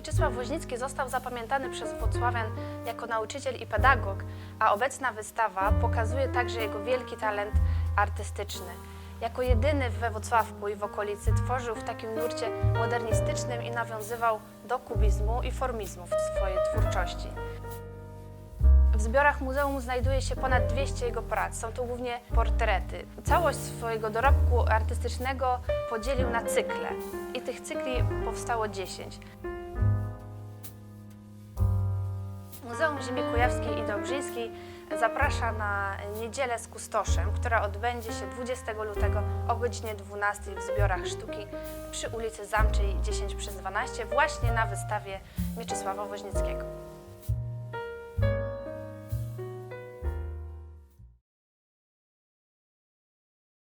Mieczysław Woźnicki został zapamiętany przez Włocławian jako nauczyciel i pedagog, a obecna wystawa pokazuje także jego wielki talent artystyczny. Jako jedyny we Wrocławku i w okolicy tworzył w takim nurcie modernistycznym i nawiązywał do kubizmu i formizmu w swojej twórczości. W zbiorach muzeum znajduje się ponad 200 jego prac. Są to głównie portrety. Całość swojego dorobku artystycznego podzielił na cykle i tych cykli powstało 10. Muzeum Ziemi Kujawskiej i Dobrzyńskiej zaprasza na niedzielę z kustoszem, która odbędzie się 20 lutego o godzinie 12 w zbiorach sztuki przy ulicy Zamczej 10 przez 12 właśnie na wystawie Mieczysława Woźnickiego.